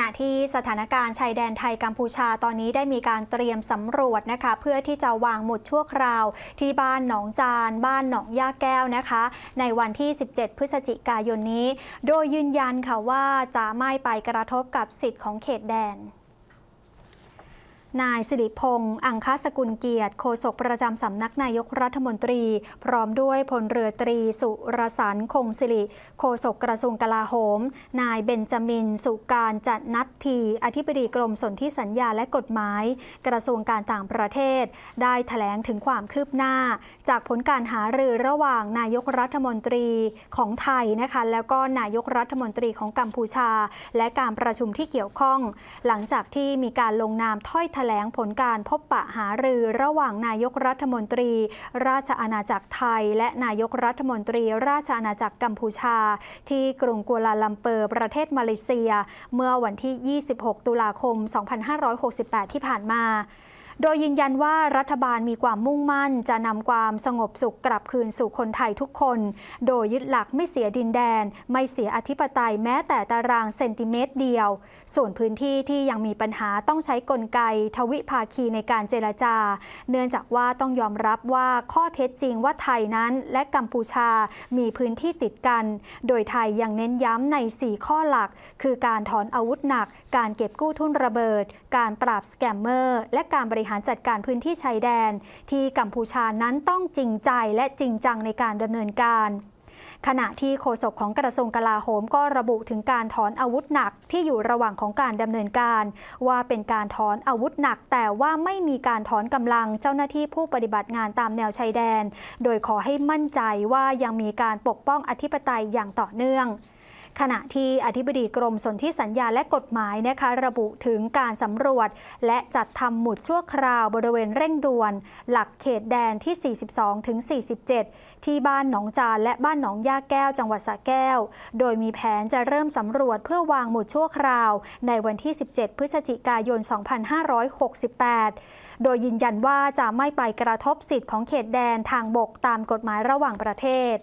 ณะที่สถานการณ์ชายแดนไทยกัมพูชาตอนนี้ได้มีการเตรียมสำรวจนะคะ เพื่อที่จะวางหมุดชั่วคราว ที่บ้านหนองจาน บ้านหนองย่าแก้วนะคะ ในวันที่ 17 พฤศจิกายนนี้ โดยยืนยันค่ะว่าจะไม่ไปกระทบกับสิทธิ์ของเขตแดน นายสิริพงษ์อังคสกุลเกียรติโฆษกประจำสำนักนายกรัฐมนตรี พร้อมด้วยพลเรือตรีสุรสันคงสิริโฆษกกระทรวงกลาโหม นายเบนจามิน สุการจัดนัทที อธิบดีกรมสนธิสัญญาและกฎหมาย กระทรวงการต่างประเทศ ได้แถลงถึงความคืบหน้า จากผลการหารือระหว่างนายกรัฐมนตรีของไทยนะคะแล้วก็นายกรัฐมนตรีของกัมพูชา และการประชุมที่เกี่ยวข้อง หลังจากที่มีการลงนามถ้อยแถลงผลการพบปะหารือระหว่างนายกรัฐมนตรี ราชอาณาจักรไทย และนายกรัฐมนตรี ราชอาณาจักรกัมพูชา ที่กรุงกัวลาลัมเปอร์ ประเทศมาเลเซีย เมื่อวันที่ 26 ตุลาคม 2568 ที่ผ่านมา โดยยืนยันว่ารัฐบาลมีความมุ่งมั่น จะนำความสงบสุขกลับคืนสู่คนไทยทุกคน โดยยึดหลักไม่เสียดินแดน ไม่เสียอธิปไตยแม้แต่ตารางเซนติเมตรเดียว ส่วนพื้นที่ที่ยังมีปัญหาต้องใช้กลไก ทวิภาคีในการเจรจา เนื่องจากว่าต้องยอมรับว่าข้อเท็จจริงว่าไทยนั้น และกัมพูชามีพื้นที่ติดกัน โดยไทยยังเน้นย้ำใน 4 ข้อหลัก คือการถอนอาวุธหนัก การเก็บกู้ทุนระเบิด การปราบสแกมเมอร์ และการบริหารจัดการพื้นที่ชายแดน ที่กัมพูชานั้นต้องจริงใจและจริงจังในการดำเนินการขณะที่โฆษกของกระทรวงกลาโหมก็ระบุถึงการถอนอาวุธหนักที่อยู่ระหว่างของการดำเนินการ ว่าเป็นการถอนอาวุธหนัก แต่ว่าไม่มีการถอนกำลังเจ้าหน้าที่ผู้ปฏิบัติงานตามแนวชายแดน โดยขอให้มั่นใจว่ายังมีการปกป้องอธิปไตยอย่างต่อเนื่อง ขณะที่อธิบดีกรมสนธิสัญญาและกฎหมายนะคะระบุถึงการสำรวจ และจัดทำหมุดชั่วคราวบริเวณเร่งด่วน หลักเขตแดนที่ 42ถึง47 ที่บ้านหนองจานและบ้านหนองย่าแก้วจังหวัดสระแก้ว โดยมีแผนจะเริ่มสำรวจเพื่อวางหมุดชั่วคราว ในวันที่ 17 พฤศจิกายน 2568 โดยยืนยันว่าจะไม่ไปกระทบสิทธิ์ของเขตแดนทางบกตามกฎหมายระหว่างประเทศ